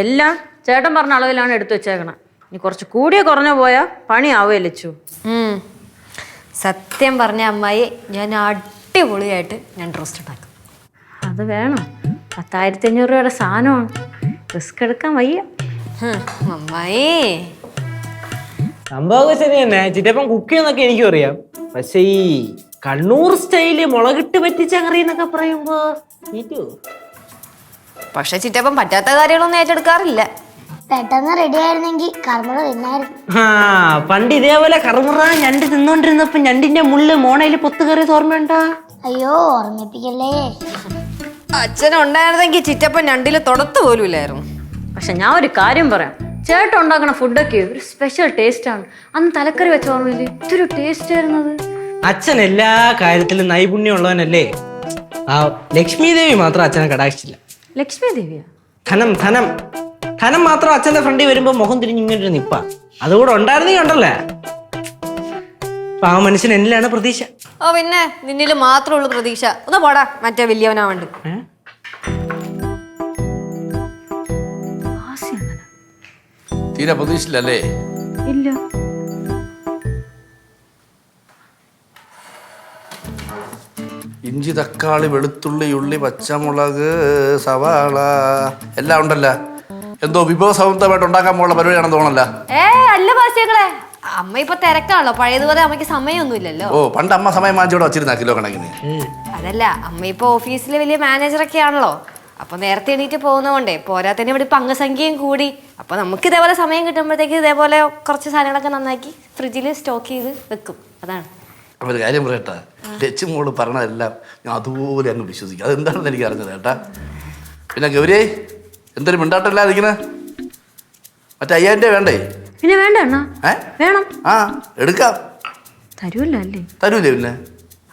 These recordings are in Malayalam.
എല്ലാം ചേട്ടൻ പറഞ്ഞ അളവിലാണ് എടുത്തു വെച്ചേക്കണം. ഇനി കുറച്ച് കൂടിയ കുറഞ്ഞു പോയാൽ പണിയാവേ ലച്ചു സത്യം പറഞ്ഞ അമ്മായി ഞാൻ അടിപൊളിയായിട്ട് ഞാൻ റോസ്റ്റ് ഉണ്ടാക്കും. അത് വേണം. പത്തായിരത്തി അഞ്ഞൂറ് രൂപയുടെ സാധനമാണ്. റിസ്ക് എടുക്കാൻ വയ്യ. ഹും, അമ്മായി. സംഭവമൊക്കെ ശരി തന്നെ ചിറ്റപ്പം കുക്ക് ചെയ്യുന്നൊക്കെ എനിക്കും അറിയാം. പക്ഷേ ഈ കണ്ണൂർ സ്റ്റൈൽ മുളകിട്ട് പറ്റിച്ച കറി എന്നൊക്കെ പറയുമ്പോ ഈറ്റു. പക്ഷെ ചിറ്റപ്പം പറ്റാത്ത കാര്യങ്ങളൊന്നും ഏറ്റെടുക്കാറില്ല. പെട്ടെന്ന് റെഡി ആയിരുന്നെങ്കിൽ തിന്നായിരുന്നു. ആ പണ്ട് ഇതേപോലെ കറുമുറ ഞണ്ട് തിന്നോണ്ടിരുന്നപ്പോ ഞണ്ടിന്റെ മുള്ള് മോണയിൽ പൊത്ത് കയറിയത് ഓർമ്മയുണ്ടാ? അയ്യോ ഓർമ്മിപ്പിക്കല്ലേ. അച്ഛൻ ഉണ്ടായിരുന്നെങ്കിൽ ചിറ്റപ്പൻ ഞണ്ടിൽ തൊടത്ത് പോലും ഇല്ലായിരുന്നു പക്ഷെ ഞാൻ ഒരു കാര്യം പറയാം. ചേട്ടൻ ഉണ്ടാക്കുന്ന ഫുഡൊക്കെ ഒരു സ്പെഷ്യൽ ടേസ്റ്റ് ആണ്. അന്ന് തലക്കറി വെച്ച ഓർമ്മയില്ലേ? ഇതൊരു ടേസ്റ്റ് ആയിരുന്നത്. അച്ഛൻ എല്ലാ കാര്യത്തിലും നൈപുണ്യം ഉള്ളവനല്ലേ ആ ലക്ഷ്മി ദേവി മാത്രം അച്ഛനെ കടാക്ഷിച്ചില്ല. ലക്ഷ്മി ദേവിയാ ധനം ധനം. ധനം മാത്രം അച്ഛന്റെ ഫ്രണ്ടിൽ വരുമ്പോ മുഖം തിരിഞ്ഞ് ഇങ്ങനെ ഒരു നിപ്പ. അതുകൂടെ ഉണ്ടായിരുന്നെങ്കിൽ ഉണ്ടല്ലേ അപ്പൊ ആ മനുഷ്യൻ എന്നിലാണ് പ്രതീക്ഷ. ഓ പിന്നെ നിന്നിൽ മാത്രമേ ഉള്ളൂ പ്രതീക്ഷ. ഒന്ന് പോടാ മറ്റേ വലിയവനാവണ്ട് ഏ? തീരെ പ്രതീക്ഷയില്ലല്ലേ? ഇല്ല. ഇഞ്ചി തക്കാളി വെളുത്തുള്ളി ഉള്ളി പച്ചമുളക് സവാള എല്ലാം ഉണ്ടല്ലോ? എന്തോ വിഭവസമൃദ്ധമായിട്ട് ഉണ്ടാക്കാൻ പോകുന്ന പരിപാടിയാണെന്ന് തോന്നല്ല ഏ അല്ല ബാസ്യങ്ങളെ അമ്മ ഇപ്പൊ തിരക്കാണല്ലോ. പഴയതുപോലെ അമ്മയ്ക്ക് സമയമൊന്നുമില്ലല്ലോ. ഓ പണ്ട് അമ്മ സമയം മാഞ്ചോടെ വച്ചിരുന്ന കിലോ കണക്കിന്. അതല്ല അമ്മ ഇപ്പൊ ഓഫീസിലെ വലിയ മാനേജറൊക്കെ ആണല്ലോ അപ്പൊ നേരത്തെ എണീറ്റ് പോകുന്നതുകൊണ്ടേ പോരാത്തന്നെ ഇവിടെ ഇപ്പൊ അംഗസംഖ്യയും കൂടി. അപ്പൊ നമുക്ക് ഇതേപോലെ സമയം കിട്ടുമ്പോഴത്തേക്ക് ഇതേപോലെ കുറച്ച് സാധനങ്ങളൊക്കെ നന്നാക്കി ഫ്രിഡ്ജിൽ സ്റ്റോക്ക് ചെയ്ത് വെക്കും. അതാണ്. അപ്പൊ ഒരു കാര്യം പറയട്ടാ ലച്ചു മോൾ പറഞ്ഞതെല്ലാം ഞാൻ അതുപോലെ അങ്ങ് വിശ്വസിക്കും. അതെന്താണെന്ന് എനിക്ക് അറിഞ്ഞത് കേട്ടാ. പിന്നെ ഗൗരി എന്തൊരു മിണ്ടാട്ടല്ലാതിരിക്കണേ മറ്റേ അയ്യായിരം രൂപ വേണ്ടേ? പിന്നെ വേണ്ട അണ്ണാ. ഏ? വേണം. ആ എടുക്കാം. തരുമല്ലോ അല്ലേ? തരൂലേ പിന്നെ?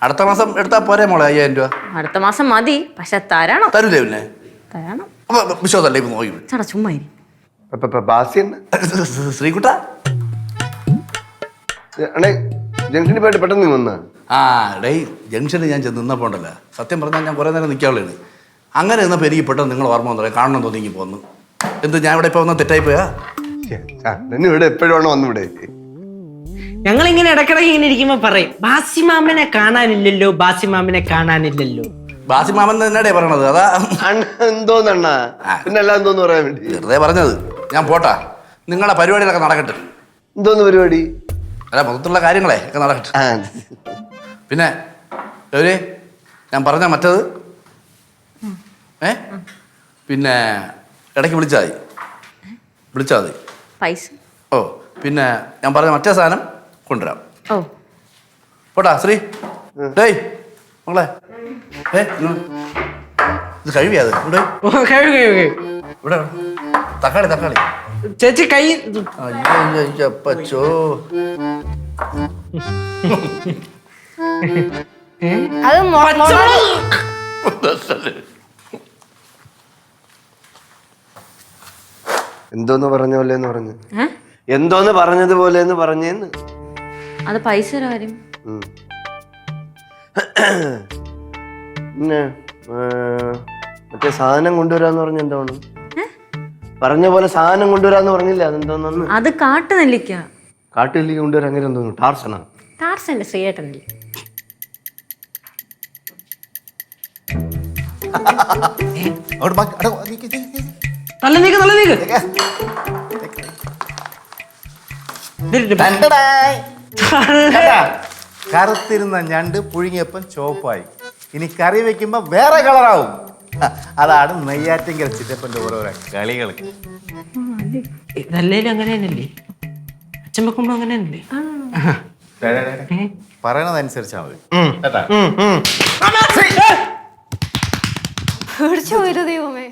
അടുത്ത മാസം എടുത്താൽ പോരെ മോളെ അയ്യായിരം രൂപ? അടുത്ത മാസം മതി പക്ഷെ തരണം? തരൂലേ പിന്നെ? തരണം. അപ്പൊ വിശ്വാസമല്ലേ ഇപ്പൊ നോക്കി? ചേട്ടാ ചുമ്മാ ഇരി. ബാസ്യൻ ശ്രീകുട്ട? അണേ ജംഗ്ഷനിൽ പോയിട്ട് പെട്ടെന്ന് നീ വന്ന? ആ ഡേ ജംഗ്ഷനിൽ ഞാൻ ചെന്ന് നിന്നപ്പോൾ ഉണ്ടല്ലോ. സത്യം പറഞ്ഞാൽ ഞാൻ കുറേ നേരം നിൽക്കാനുള്ളതാണ് അങ്ങനെ നിന്നപ്പോൾ എനിക്ക് പെട്ടെന്ന് നിങ്ങൾ ഓർമ്മ വന്നു. കാണണം തോന്നി ഇങ്ങ് പോന്നു. എന്ത് ഞാൻ ഇവിടെ ഇപ്പോൾ വന്ന തെറ്റായി പോയാ? നിന്നെ ഇവിടെ എപ്പോഴാണ് വന്നിവിടെ ഞങ്ങൾ ഇങ്ങനെ ഇടക്കിടക്ക് ഇങ്ങനെ ഇരിക്കുമ്പോ പറയും ബാസിമാമനെ കാണാനില്ലല്ലോ ബാസിമാമനെ കാണാനില്ലല്ലോ. ബാസി മാമൻ തന്നെയാടേ പറയണത്? അതാ എന്തോന്ന് എന്തോന്നണ്ണ പിന്നെ എല്ലാം എന്തോന്ന് പറയാൻ വേണ്ടി? വെറുതെ പറഞ്ഞത്. ഞാൻ പോട്ടാ. നിങ്ങളുടെ പരിപാടികളൊക്കെ നടക്കട്ടെ. എന്തോന്ന് പരിപാടി? അല്ല മൊത്തത്തിലുള്ള കാര്യങ്ങളെ ഒക്കെ നടക്കട്ടെ. ആ. പിന്നെ ഗൗരി ഞാൻ പറഞ്ഞ മറ്റത്? ഏ? പിന്നെ ഇടയ്ക്ക് വിളിച്ചാൽ മതി. വിളിച്ചാൽ മതി. പൈസ. ഓ പിന്നെ ഞാൻ പറഞ്ഞ മറ്റേ സാധനം കൊണ്ടുവരാം. ഓ. പോട്ടാ ശ്രീ. ഡേയ് മകളെ ഏ ഇങ്ങ്. ഇത് കഴിവിയാ അത്? ഇവിടെ. ഓ, കഴിവ് കഴിവ് കഴിവ്. ഇവിടെ. തക്കാളി തക്കാളി. ചേച്ചി കൈ അയ്യോ അത് എന്തോന്ന് പറഞ്ഞ പോലെ എന്ന് പറഞ്ഞു എന്തോന്ന് പറഞ്ഞതുപോലെ എന്ന് പറഞ്ഞേന്ന്. അത് പൈസ കാര്യം. പിന്നെ മറ്റേ സാധനം കൊണ്ടുവരാന്ന് പറഞ്ഞ എന്താണ് പറഞ്ഞ പോലെ സാധനം കൊണ്ടുവരാന്ന് പറഞ്ഞില്ല? അതെന്തോന്നു അത് കാട്ടു നെല്ലിക്ക. കാട്ടിലേക്ക് കൊണ്ടുവരാൻ അങ്ങനെ എന്തോന്നു? ടാർസണ ടാർസന്റെ ശ്രീയേട്ടനില്ലേ അങ്ങോട്ട് ബാക്കി- അടോ, നീക്ക്, നീക്ക്, നീക്ക്. നല്ല നീക്ക് നല്ല നീക്ക് കണ്ടാ? കറുത്തിരുന്ന ഞണ്ട് പുഴുങ്ങിയപ്പം ചോപ്പായി ഇനി കറി വെക്കുമ്പോ വേറെ കളറാവും. അതാണ് നെയ്യാറ്റിങ്കൽ ചിറ്റപ്പന്റെ ഓരോരോ കളികൾ നല്ലേലും അങ്ങനെ തന്നെയല്ലേ അച്ഛൻ വെക്കുമ്പോ അങ്ങനെ തന്നെയല്ലേ പറയണതനുസരിച്ചാ മതി. കേട്ടാ? പേടിച്ചു പോയത് ദൈവമേ.